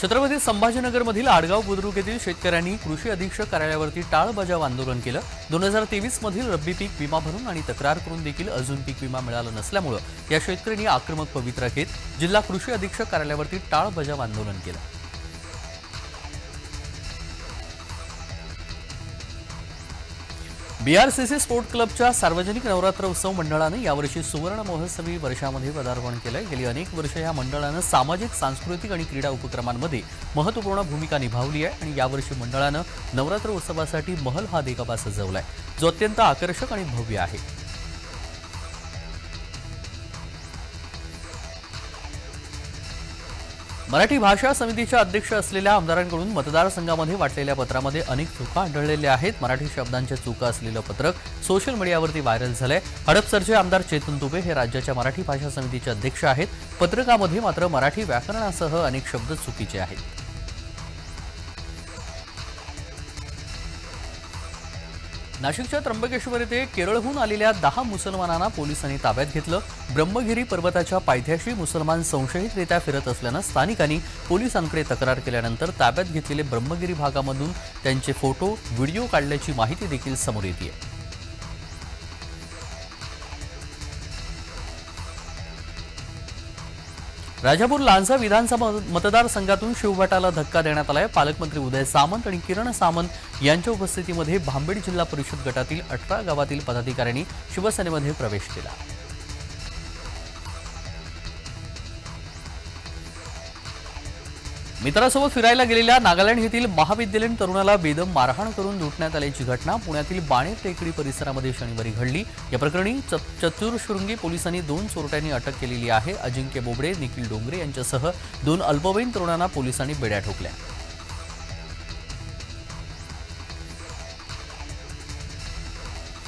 छत्रपती संभाजीनगरमधील आडगाव बुद्रुक येथील शेतकऱ्यांनी कृषी अधीक्षक कार्यालयावरती टाळबजाव आंदोलन केलं. दोन हजार तेवीस मधील रब्बी पीक विमा भरून आणि तक्रार करून देखील अजून पीक विमा मिळाला नसल्यामुळं या शेतकऱ्यांनी आक्रमक पवित्रा घेत जिल्हा कृषी अधीक्षक कार्यालयावरती टाळबजाव आंदोलन केलं. बीआरसीसी स्पोर्ट क्लबच्या सार्वजनिक नवरात्र उत्सव मंडळानं यावर्षी सुवर्ण महोत्सवी वर्षामध्ये पदार्पण केलंय. गेली अनेक वर्ष या मंडळानं सामाजिक सांस्कृतिक आणि क्रीडा उपक्रमांमध्ये महत्त्वपूर्ण भूमिका निभावली आहे आणि यावर्षी मंडळानं नवरात्र उत्सवासाठी महल हा देखावा सजवलाय. जो अत्यंत आकर्षक आणि भव्य आहे. मराठी भाषा समितीच्या अध्यक्ष असलेल्या आमदारांकडून मतदारसंघामध्ये वाटलेल्या पत्रामध्ये अनेक चुका आढळलेल्या आहेत. मराठी शब्दांच्या चुका असलेलं पत्रक सोशल मीडियावरती व्हायरल झालंय. हडपसरचे आमदार चेतन तुबे हे राज्याच्या मराठी भाषा समितीचे अध्यक्ष आहेत. पत्रकामध्ये मात्र मराठी व्याकरणासह अनेक शब्द चुकीचे आहेत. नाशिकच्या त्र्यंबकेश्वर येथे केरळहून आलेल्या दहा मुसलमानांना पोलिसांनी ताब्यात घेतलं. ब्रह्मगिरी पर्वताच्या पायथ्याशी मुसलमान संशयितरित्या फिरत असल्यानं स्थानिकांनी पोलिसांकडे तक्रार केल्यानंतर ताब्यात घेतलेले ब्रह्मगिरी भागामधून त्यांचे फोटो व्हिडिओ काढल्याची माहिती देखील समोर येते राजापूर लांजा विधानसभा मतदारसंघातून शिवभटाला धक्का देण्यात आलाय. पालकमंत्री उदय सामंत आणि किरण सामंत यांच्या उपस्थितीमध्ये भांबेड जिल्हा परिषद गटातील अठरा गावातील पदाधिकाऱ्यांनी शिवसेनेमध्ये प्रवेश केला. मित्रासोबत फिरायला गेलेल्या नागालँड येथील महाविद्यालयीन तरुणाला बेदम मारहाण करून लुटण्यात आल्याची घटना पुण्यातील बाणे टेकडी परिसरामध्ये शनिवारी घडली. या प्रकरणी च- चतुर्शृंगी पोलिसांनी दोन चोरट्यांनी अटक केलेली आहे. अजिंक्य बोबडे निखिल डोंगरे यांच्यासह दोन अल्पवयीन तरुणांना पोलिसांनी बेड्या ठोकल्या.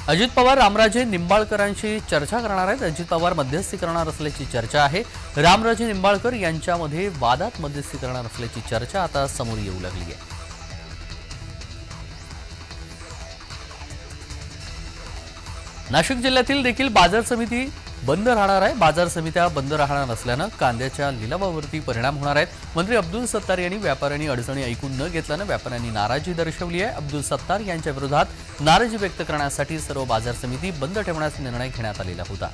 अजित पवार रामराजे निंबाळकरांशी चर्चा करणार आहेत. अजित पवार मध्यस्थी करणार असल्याची चर्चा आहे. रामराजे निंबाळकर यांच्यामध्ये वादात मध्यस्थी करणार असल्याची चर्चा आता समोर येऊ लागली आहे. नाशिक जिल्ह्यातील देखील बाजार समिती बंद राहणार आहे. बाजार समित्या बंद राहणार नसल्यानं कांद्याच्या लिलावावरती परिणाम होणार आहेत. मंत्री अब्दुल सत्तार यांनी व्यापाऱ्यांनी अडचणी ऐकून न घेतल्यानं व्यापाऱ्यांनी नाराजी दर्शवली आहे. अब्दुल सत्तार यांच्या विरोधात नाराजी व्यक्त करण्यासाठी सर्व बाजार समिती बंद ठेवण्याचा निर्णय घेण्यात आलेला होता.